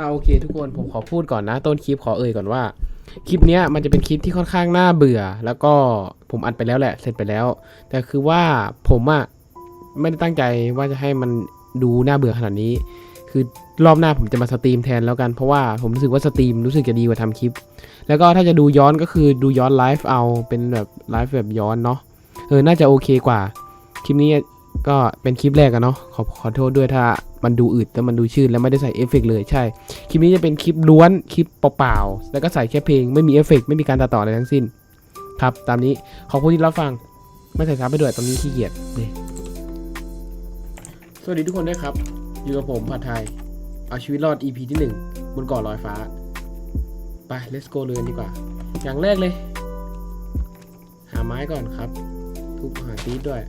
อ่าโอเคทุกคนผมขอพูดก่อนนะ ต้นคลิปขอเอ่ยก่อนว่า คลิปเนี้ยมันจะเป็นคลิปที่ค่อนข้างน่าเบื่อ แล้วก็ผมอัดไปแล้วแหละ เสร็จไปแล้ว แต่คือว่าผมอะไม่ได้ตั้งใจว่าจะให้มันดูน่าเบื่อขนาดนี้ คือรอบหน้าผมจะมาสตรีมแทนแล้วกันเพราะว่าผมรู้สึกว่าสตรีมรู้สึกจะดีกว่าทำคลิป แล้วก็ถ้าจะดูย้อนก็คือดูย้อนไลฟ์เอาเป็นแบบไลฟ์แบบย้อนเนาะเออน่าจะโอเคกว่าคลิปนี้ ก็เป็นคลิปแรกอะเนาะขอขอโทษด้วยถ้ามันดูอืดแล้วมันดูชืดแล้วไม่ได้ใส่เอฟเฟกต์เลยใช่ คลิปนี้จะเป็นคลิปล้วนคลิปเปล่าๆ แล้วก็ใส่แค่เพลงไม่มีเอฟเฟกต์ไม่มีการตัดต่ออะไรทั้งสิ้น ครับ ตามนี้ขอบคุณที่รับฟัง ไม่ใส่ซับไปด้วยตอนนี้ขี้เกียจนี่สวัสดีทุกคนด้วยครับ อยู่กับผมผัดไทย เอาชีวิตรอด EP ที่ 1 บนเกาะลอยฟ้า ไป let's go เลยดีกว่า อย่างแรกเลย หาไม้ก่อนครับทุบหาตีด้วย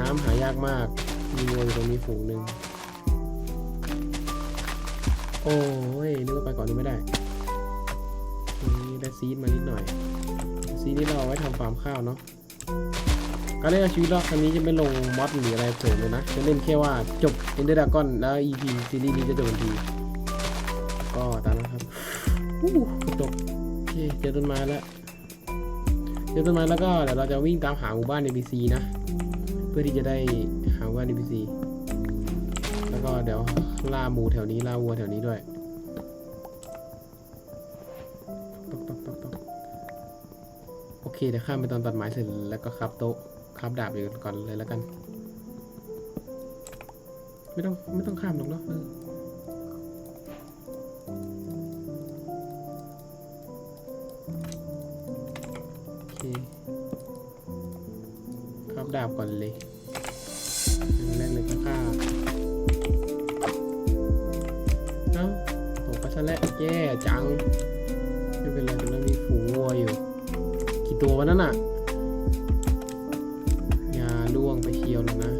น้ำหายากมาก มีวัวอยู่ตรงนี้ฝูงหนึ่งโอ้ยนึกว่าไปก่อนนี้ไม่ได้ตรงนี้ได้ซีดมานิดหน่อย ซีดนี่เราเอาไว้ทำฟาร์มข้าวเนาะการเล่นอาชีวิตรอดครั้งนี้จะไม่ลงมอดหรืออะไรเสริมเลยนะ จะเล่นแค่ว่าจบ Ender Dragon แล้ว EP ซีรีส์นี้จะจบทันทีก็ตามนั้นครับอู้จกโอเคเจอต้นไม้แล้ว เจอต้นไม้แล้วก็เดี๋ยวเราจะวิ่งตามหาหมู่บ้าน NPC นะ เพื่อที่จะได้หาว่าน NPC แล้วก็เดี๋ยวล่าหมูแถวนี้ล่าวัวแถวนี้ด้วยป๊อกป๊อกป๊อกป๊อกโอเคเดี๋ยวข้ามไปตอนตัดไม้เสร็จแล้วก็ครับโต๊ะครับดาบอยู่ก่อนเลยแล้วกัน ไม่ต้องไม่ต้องข้ามหรอกเนาะ ดาบก่อนเลยอันแรกเลยก็ฆ่าเอ้าตกไปซะแล้วแย่จัง ไม่เป็นไรตรงนั้นมีฝูงวัวอยู่ กี่ตัววะนั่นน่ะอย่าล่วงไปเชียวหรอกนะ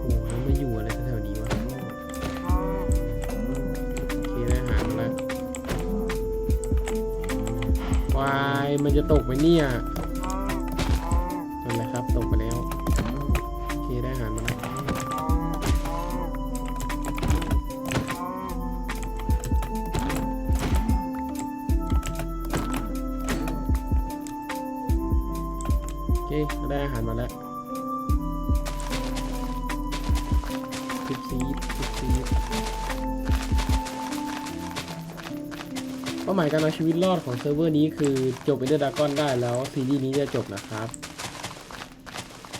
โอ้โหแล้วมาอยู่อะไรแถวนี้วะโอเคได้อาหารแล้ววายมันจะตกไหมเนี่ย เคเราได้อาหารมาแล้วทุบซีดทุบซีเป้าหมายการเอาชีวิตรอดของเซิร์ฟเวอร์นี้คือจบเอเดอร์ดากอนได้แล้วซีรีส์นี้จะจบนะครับ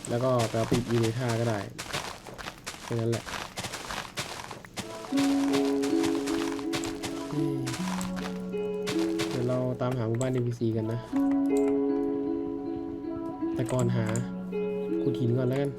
แล้วก็ไปเอาปิดยูนิท่าก็ได้แค่นั้นแหละเดี๋ยวเราตามหาหมู่บ้าน NPC กันนะ ก่อนหาขุดหินก่อนแล้วกัน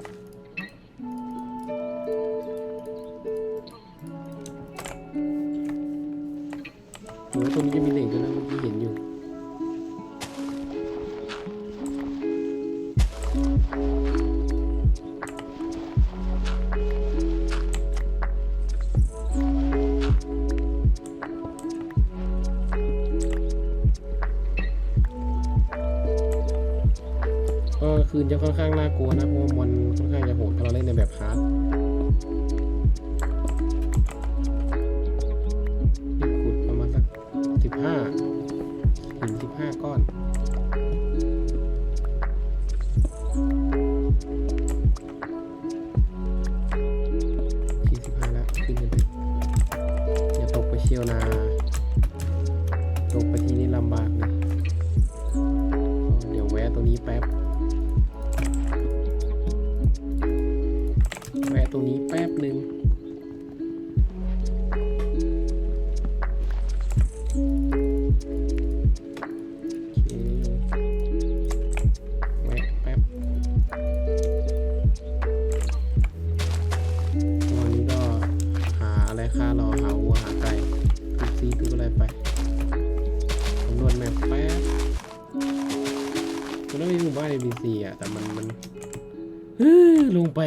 คืนจะค่อนข้างน่ากลัวนะเพราะว่ามันค่อนข้างจะโหดถ้าเราเล่นในแบบฮาร์ด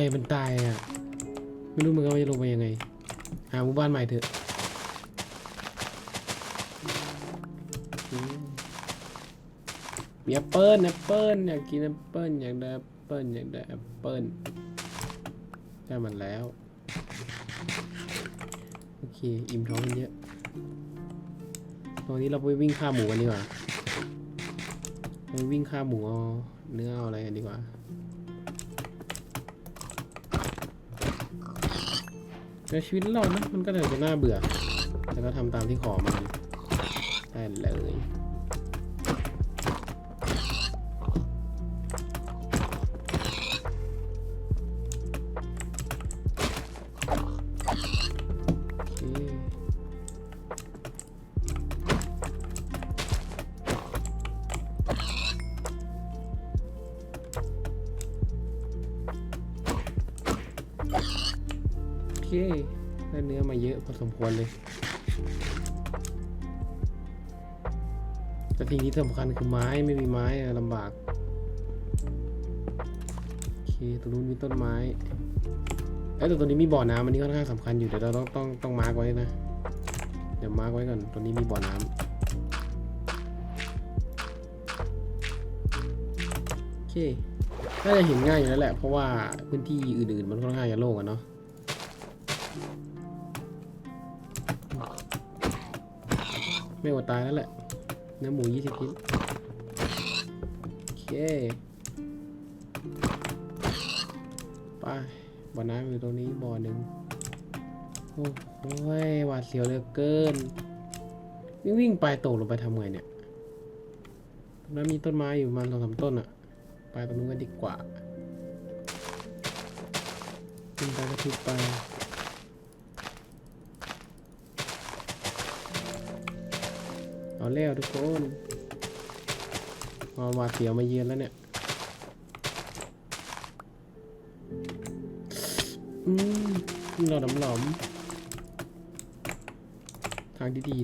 ลงไปมันตายอะ ไม่รู้มือนกันว่าจะลงไปยังไง หาหมู่บ้านใหม่เถอะมีแอปเปิ้ลแอปเปิ้ลอยากกินแอปเปิ้ลอยากได้แอปเปิ้ลอยากได้แอปเปิ้ลได้มันแล้ว โอเค อิ่มท้องกันเยอะตอนนี้เราไปวิ่งฆ่าหมูกันดีกว่าไปวิ่งฆ่าหมูเอาเนื้อเอาอะไรกันดีกว่า แต่ชีวิตเรานะมันก็เลยจะน่าเบื่อ แต่ก็ทำตามที่ขอมาได้เลย สมควรเลย แต่ทีนี้สำคัญคือไม้ไม่มีไม้ลำบากโอเคตรงนู้นมีต้นไม้เอ้ยแต่ตัวนี้มีบ่อน้ำอันนี้ค่อนข้างสำคัญอยู่เดี๋ยวเราต้องต้องต้องมาร์กไว้นะ เดี๋ยวมาร์กไว้ก่อนตัวนี้มีบ่อน้ำโอเคน่าจะเห็นง่ายอยู่แล้วแหละเพราะว่าพื้นที่อื่นๆมันค่อนข้างจะโล่งอะเนาะ ไม่อดตายแล้วแหละ เนื้อหมูยี่สิบชิ้น โอเค ไป บ่อน้ำอยู่ตรงนี้บ่อหนึ่งโอ้โหหวาดเสียวเหลือเกิน วิ่งวิ่งไปตกลงไปทำไงเนี่ยตรงนั้นมีต้นไม้อยู่ประมาณสองสามต้นอะไปตรงนู้นกันดีกว่าขึ้นไปก็ทุบไป เอาแล้วทุกคนมาหวาเสียวมาเยือนแล้วเนี่ยอืมหลอดหลอมๆทางที่ดี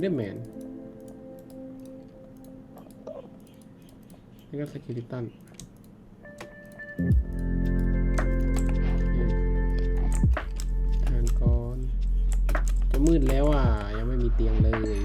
เดแมนนี่ก็สกิลิตัน เตียงเลย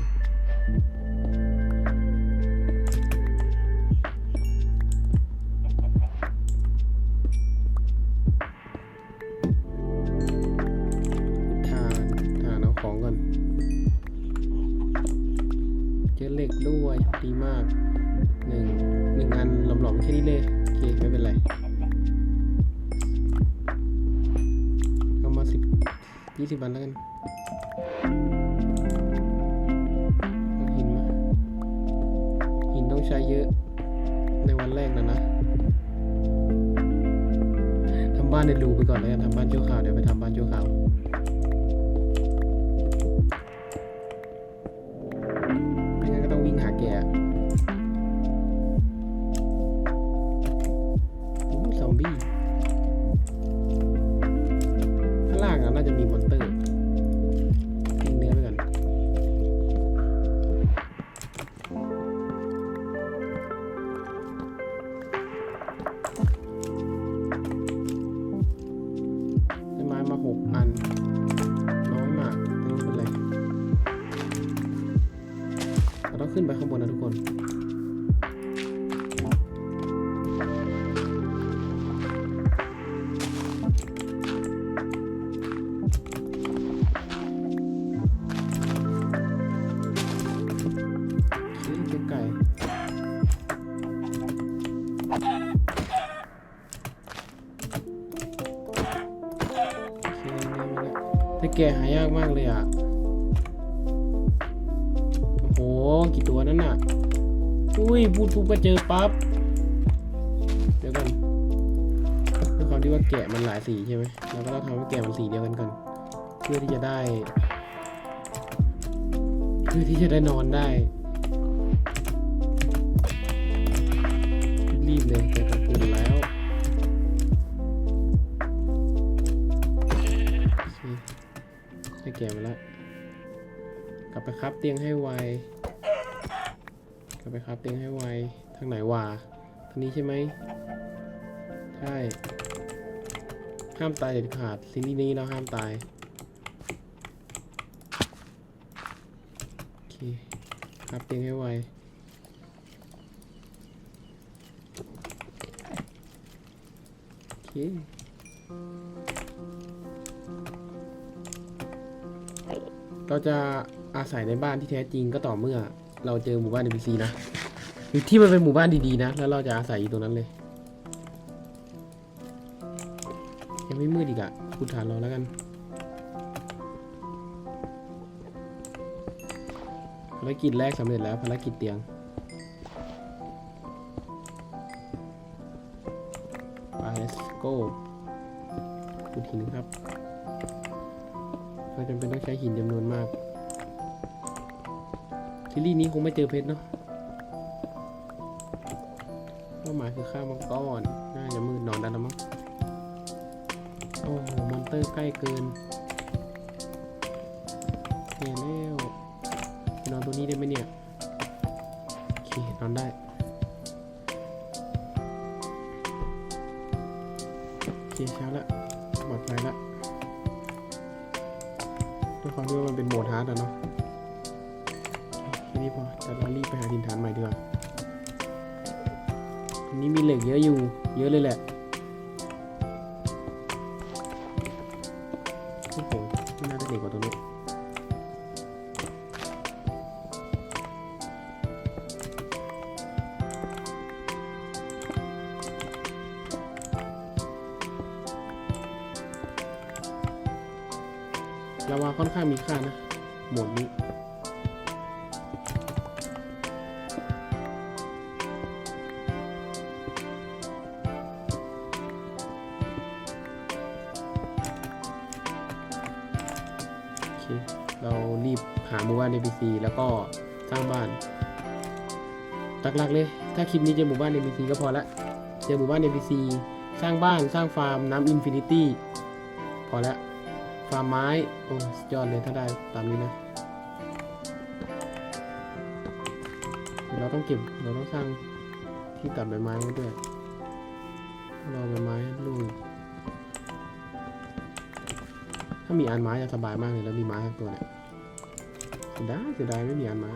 เยอะในวันแรกนะนะทำบ้านในรูไปก่อนแล้วกันทำบ้านชั่วคราวเดี๋ยวไปทำบ้านชั่วคราว แกะหายากมากเลยอะ โอ้โห กี่ตัวนั่นน่ะ อุ้ยพูดปุ๊บก็เจอปั๊บ เดี๋ยวก่อนด้วยความที่ว่าแกะมันหลายสีใช่ไหมเราก็ต้องทำให้แกะมันสีเดียวกันก่อน เพื่อที่จะได้ เพื่อที่จะได้นอนได้ กลับไปครับเตียงให้ไว กลับไปครับเตียงให้ไว ทางไหนวาทางนี้ใช่ไหม ใช่ ห้ามตายเด็ดขาดซีรีส์นี้เราห้ามตายโอเคครับเตียงให้ไวโอเคเราจะ อาศัยในบ้านที่แท้จริงก็ต่อเมื่อ เราเจอหมู่บ้าน NPC นะหรือที่มันเป็นหมู่บ้านดีๆนะ แล้วเราจะอาศัยอยู่ตรงนั้นเลย ยังไม่มืดอีกอะขุดฐานเราแล้วกันภารกิจแรกสำเร็จแล้วภารกิจเตียงไป let's go ขุดหินครับเราจำเป็นต้องใช้หินจำนวนมาก ซีรีส์นี้คงไม่เจอเพชรเนาะเป้าหมายคือฆ่ามังกรน่าจะมืดนอนได้แล้วมั้งโอ้โหมอนเตอร์ใกล้เกินแย่แล้วนอนตัวนี้ได้ไหมเนี่ยโอเคนอนได้โอเคเช้าละปลอดภัยละด้วยความที่ว่ามันเป็นโหมดฮาร์ดอะเนาะ ดินฐานใหม่ดีกว่าอันนี้มีเหล็กเยอะอยู่ เยอะเลยแหละโอ้โหไม่น่าจะเด็กกว่าตรงนี้ลาวาค่อนข้างมีค่านะ หมดนี้ แล้วก็สร้างบ้านหลักๆเลย ถ้าคลิปนี้เจอหมู่บ้าน NPC ก็พอละเจอหมู่บ้าน NPC สร้างบ้านสร้างฟาร์มน้ำอินฟินิตี้พอละฟาร์มไม้โอ้สุดยอดเลยถ้าได้ตามนี้นะเดี๋ยวเราต้องเก็บเราต้องสร้างที่ตัดใบไม้ไว้ด้วยรอใบไม้ลูกถ้ามีอันไม้จะสบายมากเลยแล้วมีไม้ทั้งตัวเนี่ย เสียดายเสียดายไม่มีอันม้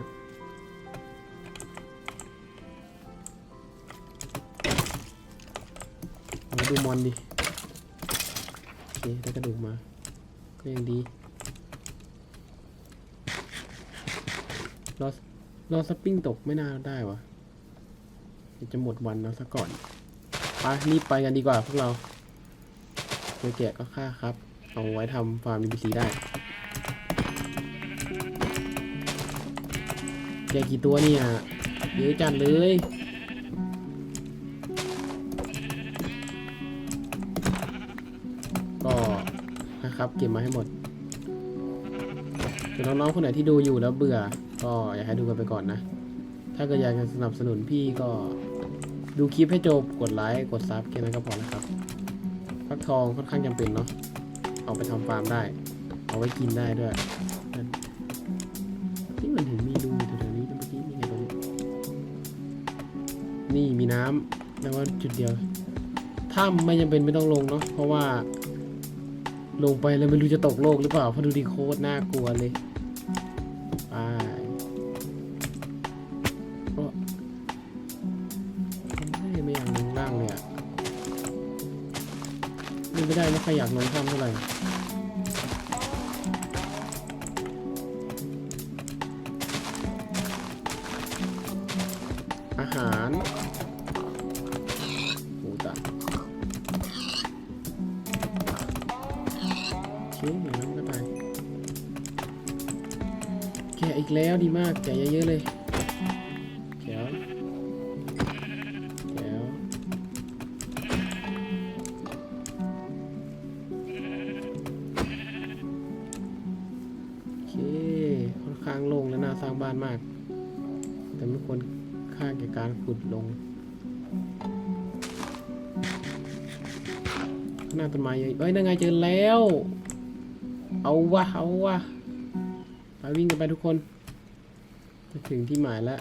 มาดูมอนดิโอเคได้กระดูกมา ก็ยังดีรอรอสปริงตกไม่น่าได้วะจะหมดวันแล้วซะก่อนไปรีบไปกันดีกว่าพวกเราเจอแกะก็ฆ่าครับ เอาไว้ทำฟาร์ม NPC ได้ แกกี่ตัวเนี่ย เยอะจัดเลย ก็นะครับเก็บมาให้หมดส่วนน้องๆคนไหนที่ดูอยู่แล้วเบื่อ ก็อยากให้ดูกันไปก่อนนะ ถ้าเกิดอยากจะสนับสนุนพี่ก็ดูคลิปให้จบ กดไลค์ กดซับแค่นั้นก็พอแล้วครับ ฟักทองค่อนข้างจำเป็นเนาะ เอาไปทำฟาร์มได้ เอาไว้กินได้ด้วย นี่มีน้ำแล้วว่าจุดเดียว ถ้ำไม่จำเป็นไม่ต้องลงเนาะเพราะว่า ลงไปแล้วไม่รู้จะตกโลกหรือเปล่าเพราะดูดีโคตรน่ากลัวเลย อีกแล้วดีมากแกะเยอะๆเลยแก้วแก้วโอเคค่อนข้างโล่งและน่าสร้างบ้านมาก แต่ไม่ควรค่าแก่การขุดลงข้างหน้าต้นไม้เยอะเอ้ยนั่นไงเจอแล้ว เอาวะเอาวะ ไปวิ่งกันไปทุกคนจะถึงที่หมายแล้ว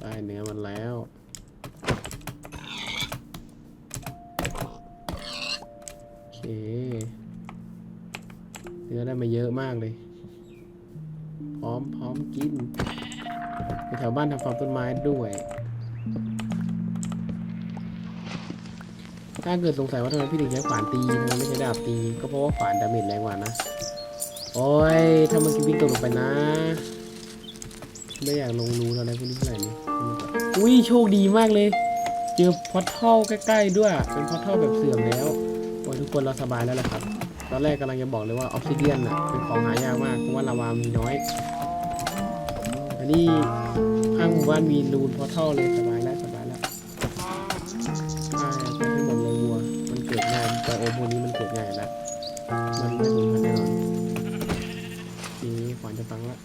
ได้เนื้อมันแล้วโอเคเนื้อได้มาเยอะมากเลย พร้อมพร้อมกินไปแถวบ้านทำฟาร์มต้นไม้ด้วย ถ้าเกิดสงสัยว่าทำไมพี่ถึงใช้ขวานตีทำไมไม่ใช้ดาบตี ก็เพราะว่าขวานดาเมจแรงกว่านะ โอ้ยถ้ามื่อกี้วิ่งตกลงไปนะ ไม่อยากลงรูอะไรพวกนี้เท่าไหร่นี่อุ้ยโชคดีมากเลย เจอพอทเทลใกล้ๆด้วย เป็นพอทเทลแบบเสื่อมแล้วโอ้ยทุกคนเราสบายแล้วแหละครับ ตอนแรกกำลังจะบอกเลยว่าออฟซิเดียนอะเป็นของหายากมากเพราะว่าลาวามีน้อย อันนี้ข้างหมู่บ้านมีรูนพอทเทลเลยแล้านจะฟังละ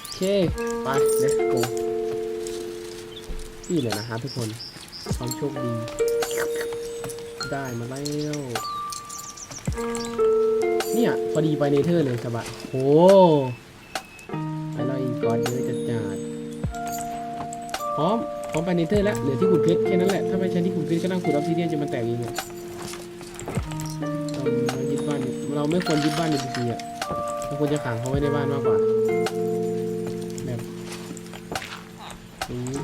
โอเค ไป let's go นี่เลยนะครับทุกคนความโชคดี ได้มาแล้วเนี่ย พอดีไปเนเธอร์เลยสบายโหไปเราอีกก่อนเยอะจัดจัดพร้อมพร้อมไปเนเธอร์แล้วเหลือที่ขุดเพชรแค่นั้นแหละ ถ้าไม่ใช้ที่ขุดเพชรก็นั่งขุดออฟซิเดียนจะมันแตกเองอะเรา ไม่ควรยึดบ้านในทีอะเราควรจะขังเขาไว้ในบ้านมากกว่าแบบนี้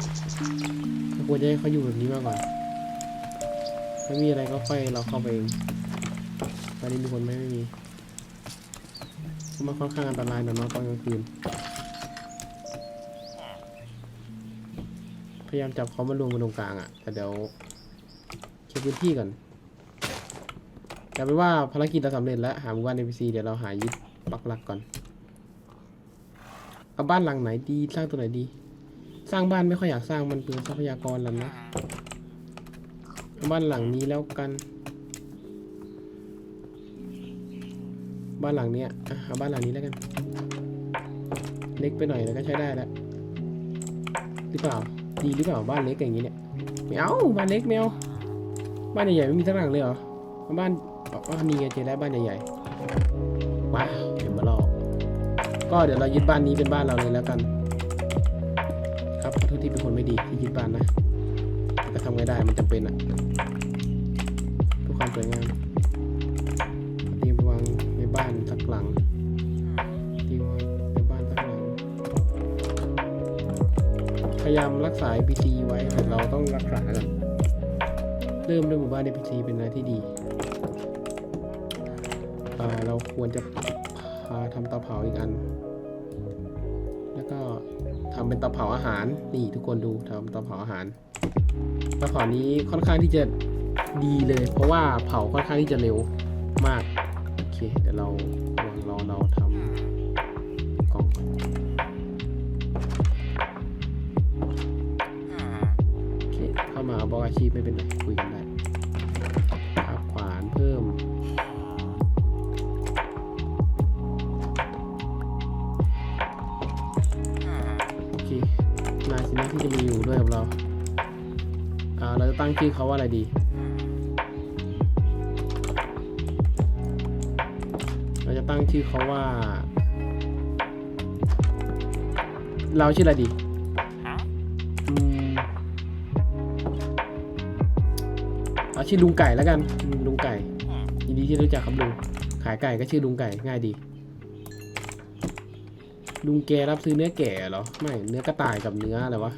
เราควรจะให้เขาอยู่แบบนี้มากกว่า ถ้ามีอะไรก็ค่อยเราเข้าไปเองตอนนี้มีคนไหมไม่มีมันค่อนข้างอันตรายหน่อยเนาะตอนกลางคืน พยายามจับเขามารวมกันตรงกลางอะ่ะ แต่เดี๋ยวเคลียร์พื้นที่ก่อน แต่เป็นว่าภารกิจเราสำเร็จแล้ว หาหมู่บ้าน NPC เดี๋ยวเราหายึดปักหลักก่อน เอาบ้านหลังไหนดีสร้างตัวไหนดี สร้างบ้านไม่ค่อยอยากสร้างมันเปลืองทรัพยากรแล้วนะเอาบ้านหลังนี้แล้วกัน บ้านหลังเนี้ยอะเอาบ้านหลังนี้แล้วกัน เล็กไปหน่อยแล้วก็ใช้ได้แล้วหรือเปล่า ดีหรือเปล่าบ้านเล็กอย่างนี้เนี่ยไม่เอาบ้านเล็กไม่เอาบ้านใหญ่ๆไม่มีสักหลังเลยเหรอบ้าน อ๋อนี่ไงเจอแล้วบ้านใหญ่ๆว้าวเดี๋ยวมาลอกก็เดี๋ยวเรายึดบ้านนี้เป็นบ้านเราเลยแล้วกัน ครับขอโทษที่เป็นคนไม่ดีที่ยึดบ้านนะก็ทำไงได้มันจำเป็นอะเพื่อความสวยงามเตรียมวางในบ้านสักหลังเตรียมวางในบ้านสักหลังพยายามรักษา NPC ไว้แต่เราต้องรักษากันเริ่มด้วยหมู่บ้าน NPC เป็นอะไรที่ดี เราควรจะพาทำเตาเผาอีกอัน แล้วก็ทำเป็นเตาเผาอาหาร นี่ทุกคนดูทำเตาเผาอาหารเตาเผานี้ค่อนข้างที่จะดีเลย เพราะว่าเผาค่อนข้างที่จะเร็วมาก โอเค เดี๋ยวเราระหว่างรอเราทำกล่องก่อนโอเคเข้ามาเอาบอกอาชีพไม่เป็นไรคุยกัน โอเคนายสินะที่จะมาอยู่ด้วยกับเราอ่าเราจะตั้งชื่อเขาว่าอะไรดีเราจะตั้งชื่อเขาว่า เราชื่ออะไรดีอืมเอาชื่อลุงไก่แล้วกันอืมลุงไก่ยินดีที่รู้จักครับลุงขายไก่ก็ชื่อลุงไก่ง่ายดี ลุงแกรับซื้อเนื้อแก่เหรอ ไม่ เนื้อกระต่ายกับเนื้ออะไรวะ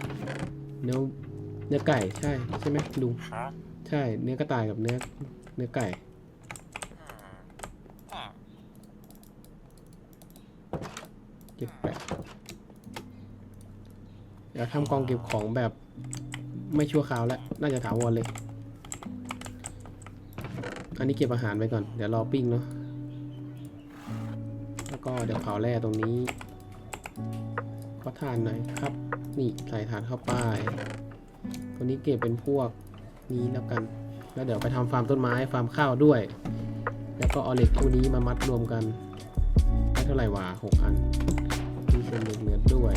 เนื้อ เนื้อไก่ใช่ใช่ไหมลุงใช่ เนื้อกระต่ายกับเนื้อ เนื้อไก่เก็บแปะเดี๋ยวทำกองเก็บของแบบไม่ชั่วคราวแล้ว น่าจะถาวรเลย อันนี้เก็บอาหารไปก่อน เดี๋ยวรอปิ้งเนาะ แล้วก็เดี๋ยวเผาแร่ตรงนี้ ขอทานหน่อยครับ นี่ใส่ทานเข้าไป ตัวนี้เก็บเป็นพวกนี้แล้วกัน แล้วเดี๋ยวไปทำฟาร์มต้นไม้ฟาร์มข้าวด้วย แล้วก็เอาเหล็กพวนี้มามัดรวมกันได้เท่าไหร่วะหกอันมีเศษเหล็กเหลือด้วย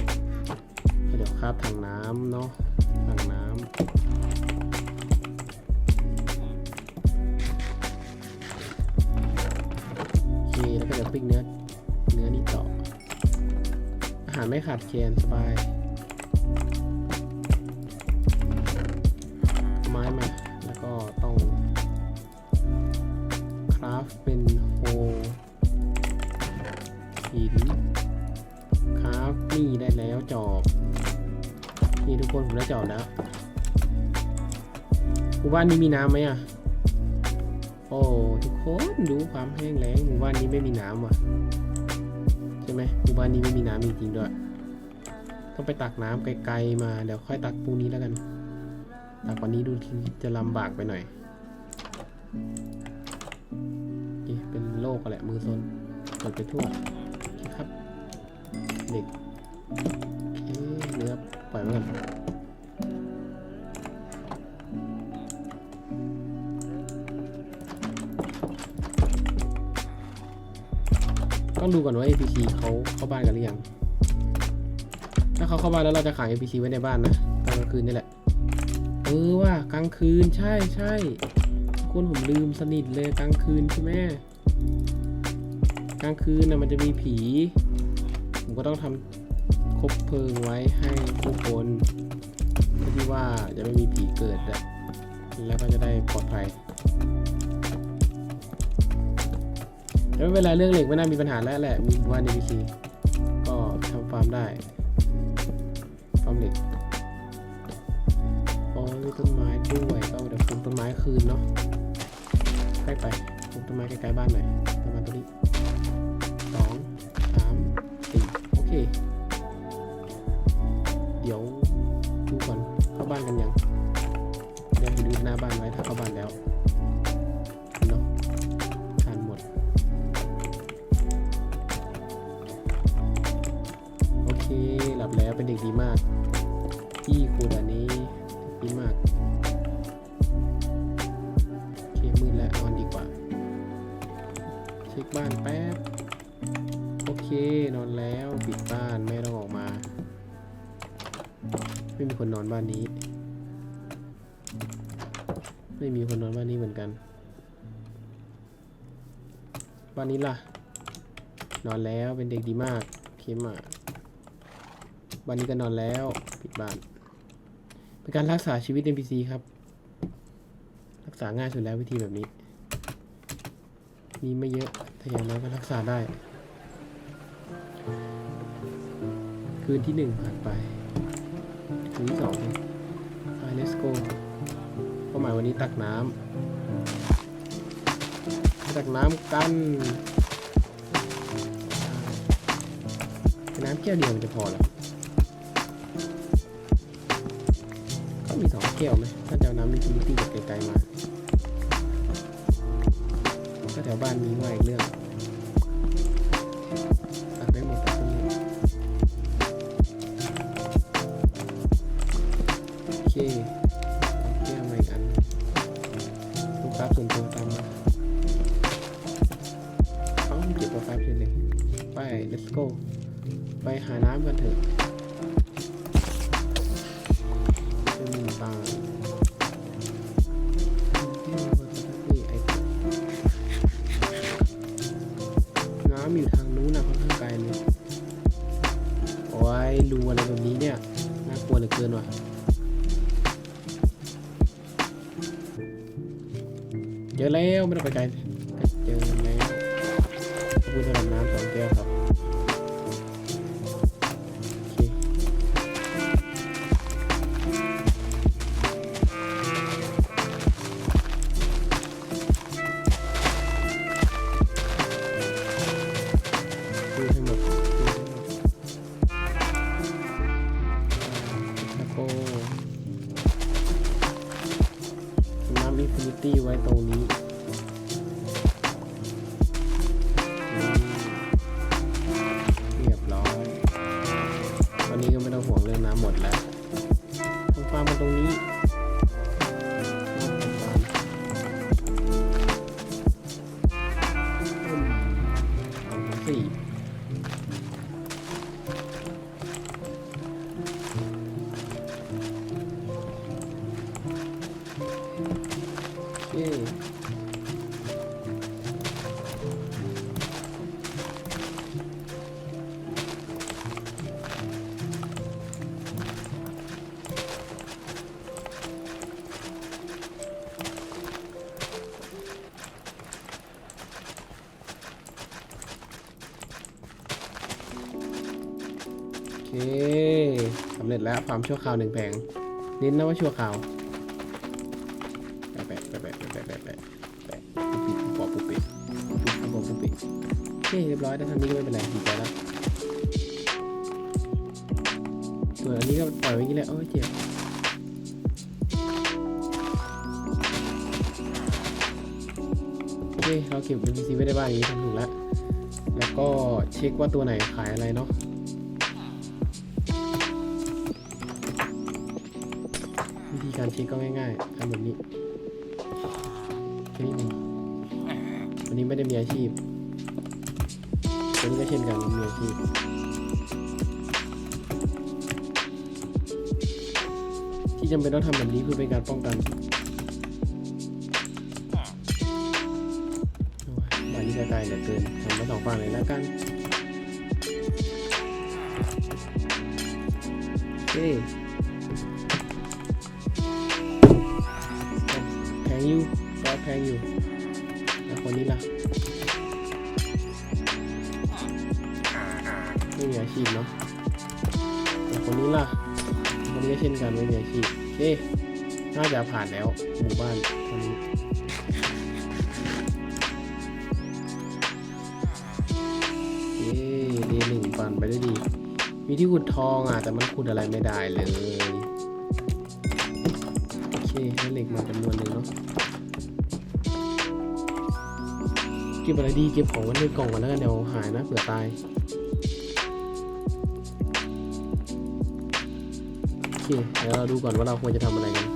วเดี๋ยวคราบถังน้ำเนาะถังน้ำโอเคแล้วก็เดี๋ยวปิ้งเนื้อ หารไม่ขาดแคลนสบายไม้มา แล้วก็ต้องคราฟเป็นโฮหินคราฟนี่ได้แล้วจอบ นี่ทุกคนผมได้จาะแล้วหมู่บ้านนี้มีน้ำไหมอะ โอ้ ทุกคนดูความแห้งแล้งหมู่บ้านนี้ไม่มีน้ำว่ะ ไหมหมู่บ้านนี้ไม่มีน้ำจริงๆด้วย ต้องไปตักน้ำไกลๆมา เดี๋ยวค่อยตักพรุ่งนี้แล้วกัน ตักวันนี้ดูทีจะลำบากไปหน่อยนี่เป็นโรคอะไรมือซนเปิดไปทั่วครับ เด็กเคเนื้อปล่อยไว้ก่อน ดูก่อนว่า APC เขาเข้าบ้านกันหรือยัง ถ้าเขาเข้าบ้านแล้วเราจะขัง APC ไว้ในบ้านนะกลางคืนนี่แหละ เออว่ากลางคืนใช่ใช่ทุกคนผมลืมสนิทเลยกลางคืนใช่ไหมกลางคืนนะมันจะมีผี ผมก็ต้องทำคบเพลิงไว้ให้ผู้คนเพื่อที่ว่าจะไม่มีผีเกิดอะแล้วก็จะได้ปลอดภัย ไม่เป็นไรเรื่องเหล็กไม่น่ามีปัญหาแล้วแหละ มีว่าในพีซีก็ทำฟาร์มได้ฟาร์มเหล็กอ๋อมีต้นไม้ด้วยก็เดี๋ยวปลูกต้นไม้คืนเนาะใกล้ไปปลูกต้นไม้ใกล้ๆบ้านหน่อยประมาณตัวนี้ เคหลับแล้วเป็นเด็กดีมาก ที่ครูดานนี้ดีมากโอเคมืดแล้วนอนดีกว่า เช็คบ้านแป๊บ โอเคนอนแล้วปิดบ้านไม่ต้องออกมา ไม่มีคนนอนบ้านนี้ ไม่มีคนนอนบ้านนี้เหมือนกัน บ้านนี้ล่ะ นอนแล้วเป็นเด็กดีมาก เคมา บ้านนี้ก็นอนแล้วปิดบ้าน เป็นการรักษาชีวิต NPC ครับ รักษาง่ายสุดแล้ววิธีแบบนี้ มีไม่เยอะแต่อย่างน้อยก็รักษาได้ คืนที่หนึ่งผ่านไป คืนที่สองไป let's go เป้าหมายวันนี้ตักน้ำตักน้ำกันน้ำแก้วเดียวมันจะพอเหร มีสองแก้วไหมถ้าจะเอาน้ำลิทิลิตี้จากไกลๆมาก็แถวบ้านมีว่าอีกเรื่องตักได้หมดตักตรงนี้โอเคเอาแก้วมาอีกอันลูกค้าส่วนตัวตามมาเอ้าเก็บตัวไฟเพลเลยไป let's go ไปหาน้ำกันเถอะ รูอะไรแบบนี้เนี่ยน่ากลัวเหลือเกินว่ะเจอแล้วไม่ต้องไปไกลเจอแล้วพูดสำหรับน้ำสองแก้วครับ ร็จแล้วความชั่วคราวหนึ่งแผงเน้นนะว่าชั่วคราวแปะแปะแปะแปะแปะแปะแปะแปะปุ๊บปิ๊บปุ๊บปุ๊บปิ๊บปุ๊บปิ๊บปุ๊บปุ๊บปิ๊บโอเคเรียบร้อยแล้วทางนี้ก็ไม่เป็นไรดีใจแล้วส่วนอันนี้ก็ปล่อยไว้อย่างนี้แหละโอ้ยเจ็บโอเคเราเก็บ NPC ไว้ได้บ้านอย่างนี้ทำถูกแล้ว แล้วก็เช็คว่าตัวไหนขายอะไรเนาะารช็คก็ง่ายๆทำแบบนี้แค่นี้เองวันนี้ไม่ได้มีอาชีพวันนี้ก็เช่นกันมีอาชีพที่จำเป็นต้องทำแบบนี้เพื่อเป็นการป้องกันบ้านนี้ไกลๆเหลือเกินทำมาสองฝั่งเลยแล้วกัน งอยู่ก็แพงอยู่แล้วคนนี้ล่ะไม่มีอาชีพเนาะแต่คนนี้ล่ะคนนี้ก็เช่นกันไม่มีอาชีพเอ๊น่าจะผ่านแล้วหมู่บ้านตอนนี้เอ๊ดีหนึ่งปันไปได้ดี มีที่ขุดทองอะแต่มันขุดอะไรไม่ได้เลย โอเคให้เหล็กมาจำนวนหนึ่งเนาะเก็บอะไรดีเก็บของไว้ในกล่องก่อนแล้วกันเดี๋ยวหายนะเผื่อตายโอเคเดี๋ยวเราดูก่อนว่าเราควรจะทำอะไรกัน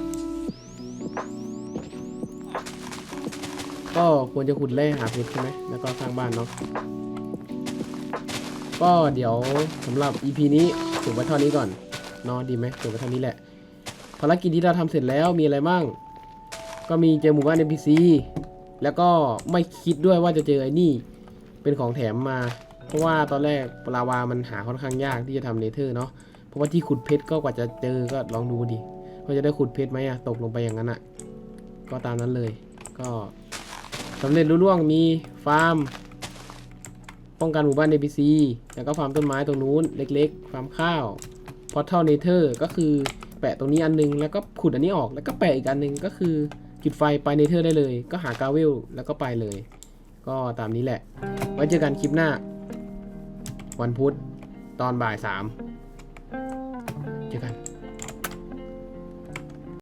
ก็ควรจะขุดแร่หาเพชรใช่ไหมแล้วก็สร้างบ้านเนาะก็เดี๋ยวสำหรับ EP นี้ถูกไว้เท่านี้ก่อนเนาะดีไหมถูกไว้เท่านี้แหละ ภารกิจที่เราทำเสร็จแล้วมีอะไรบ้าง ก็มีเจอหมู่บ้าน NPC แล้วก็ไม่คิดด้วยว่าจะเจอไอ้นี่ เป็นของแถมมา เพราะว่าตอนแรกปลาวามันหาค่อนข้างยากที่จะทำเนเธอร์เนาะ เพราะว่าที่ขุดเพชรก็กว่าจะเจอก็ลองดูดิว่าจะได้ขุดเพชรไหมอะตกลงไปอย่างนั้นอะก็ตามนั้นเลย ก็สำเร็จรุ่ร่วงมีฟาร์มป้องกันหมู่บ้าน NPC แล้วก็ฟาร์มต้นไม้ตรงนู้นเล็ก ๆ ฟาร์มข้าวพอเท่าเนเธอร์ก็คือ แปะตรงนี้อันนึง แล้วก็ขุดอันนี้ออกแล้วก็แปะอีกอันนึงก็คือจุดไฟไปในเธอได้เลย ก็หากาเวลแล้วก็ไปเลย ก็ตามนี้แหละ ไว้เจอกันคลิปหน้า วันพุธตอนบ่ายสามเจอกัน